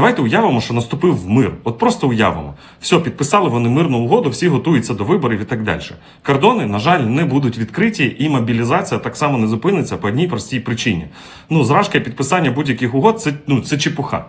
Давайте уявимо, що наступив мир. От просто уявимо. Все, підписали вони мирну угоду, всі готуються до виборів і так далі. Кордони, на жаль, не будуть відкриті, і мобілізація так само не зупиниться по одній простій причині. Ну, зражка і підписання будь-яких угод це, ну, це чепуха.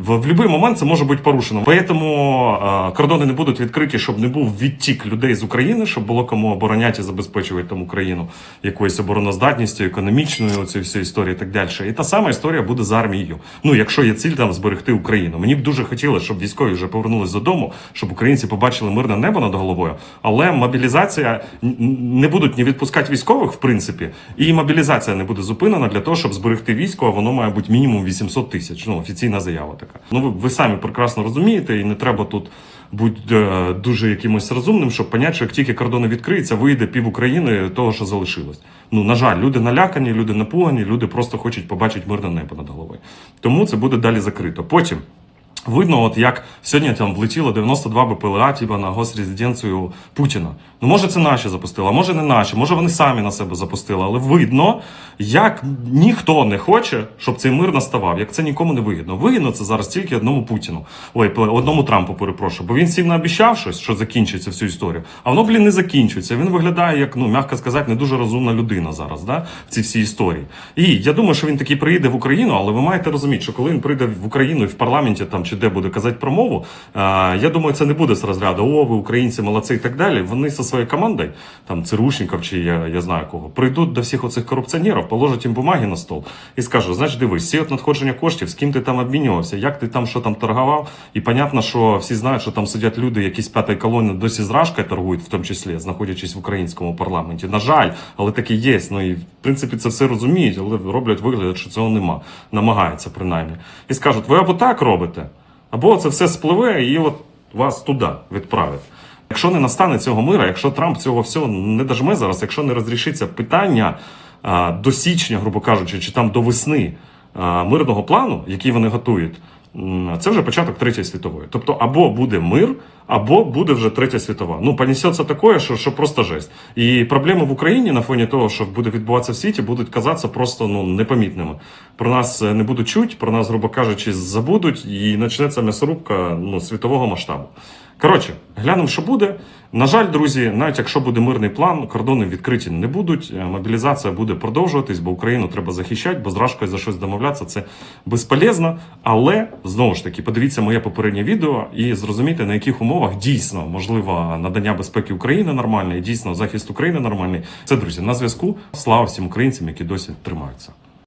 В, в будь-який момент це може бути порушено. Тому кордони не будуть відкриті, щоб не був відтік людей з України, щоб було кому обороняти і забезпечувати там Україну якоюсь обороноздатністю, економічною, оцією всією історією і так далі. І та сама історія буде з армією. Ну, якщо є ціль там зберегти Україну. Мені б дуже хотілося, щоб військові вже повернулись додому, щоб українці побачили мирне небо над головою. Але мобілізація не будуть ні відпускати військових, в принципі, і мобілізація не буде зупинена для того, щоб зберегти військо. А воно має бути мінімум 800 тисяч. Ну офіційна заява така. Ну ви, ви самі прекрасно розумієте, і не треба тут бути е, дуже якимось розумним, щоб поняти, що як тільки кордони відкриються, вийде пів України того, що залишилось. Ну на жаль, люди налякані, люди напугані, люди просто хочуть побачити мирне небо над головою. Тому це буде далі закрито. Потім. Видно, от як сьогодні там влетіло 92 БПЛА типа, на госрезиденцію Путіна. Ну, може, це наші запустили, а може не наші, може вони самі на себе запустили. Але видно, як ніхто не хоче, щоб цей мир наставав, як це нікому не вигідно. Вигідно це зараз тільки одному Путіну. Ой, одному Трампу, перепрошую. Бо він всім наобіщав щось, що закінчиться всю історію. А воно, блін, не закінчується. Він виглядає як, ну, м'яко сказати, не дуже розумна людина зараз, да, в цій всій історії. І я думаю, що він таки приїде в Україну, але ви маєте розуміти, що коли він прийде в Україну і в парламенті там чи де буде казати промову, я думаю, це не буде з розряду О, ви українці молодці і так далі. Вони зі своєю командою, там Цирушников чи я, я знаю кого, прийдуть до всіх оцих корупціонерів, положать їм бумаги на стол і скажуть: значить, дивись, всі надходження коштів, з ким ти там обмінювався, як ти там що там торгував. І понятно, що всі знають, що там сидять люди, які з п'ятої колони досі з торгують, в тому числі, знаходячись в українському парламенті. На жаль, але таке є. Ну і в принципі це все розуміють, але роблять вигляд, що цього нема. Намагаються принаймні. І скажуть, ви або так робите, або це все спливе і от вас туди відправить. Якщо не настане цього мира, якщо Трамп цього всього не дожме зараз, якщо не розрішиться питання а, до січня, грубо кажучи, чи там до весни а, мирного плану, який вони готують, це вже початок третьої світової. Тобто, або буде мир, або буде вже третя світова. Ну, понесеться таке, що, що просто жесть. І проблеми в Україні на фоні того, що буде відбуватися в світі, будуть казатися просто ну непомітними. Про нас е, не будуть чуть, про нас, грубо кажучи, забудуть, і почнеться м'ясорубка ну, світового масштабу. Коротше, глянемо, що буде. На жаль, друзі, навіть якщо буде мирний план, кордони відкриті не будуть. е, Мобілізація буде продовжуватись, бо Україну треба захищати, бо з Рашкою за щось домовлятися це безполезно. Але знову ж таки, подивіться моє попереднє відео і зрозумійте, на яких умовах дійсно можливо надання безпеки України нормальне, і дійсно захист України нормальний. Це друзі на зв'язку. Слава всім українцям, які досі тримаються.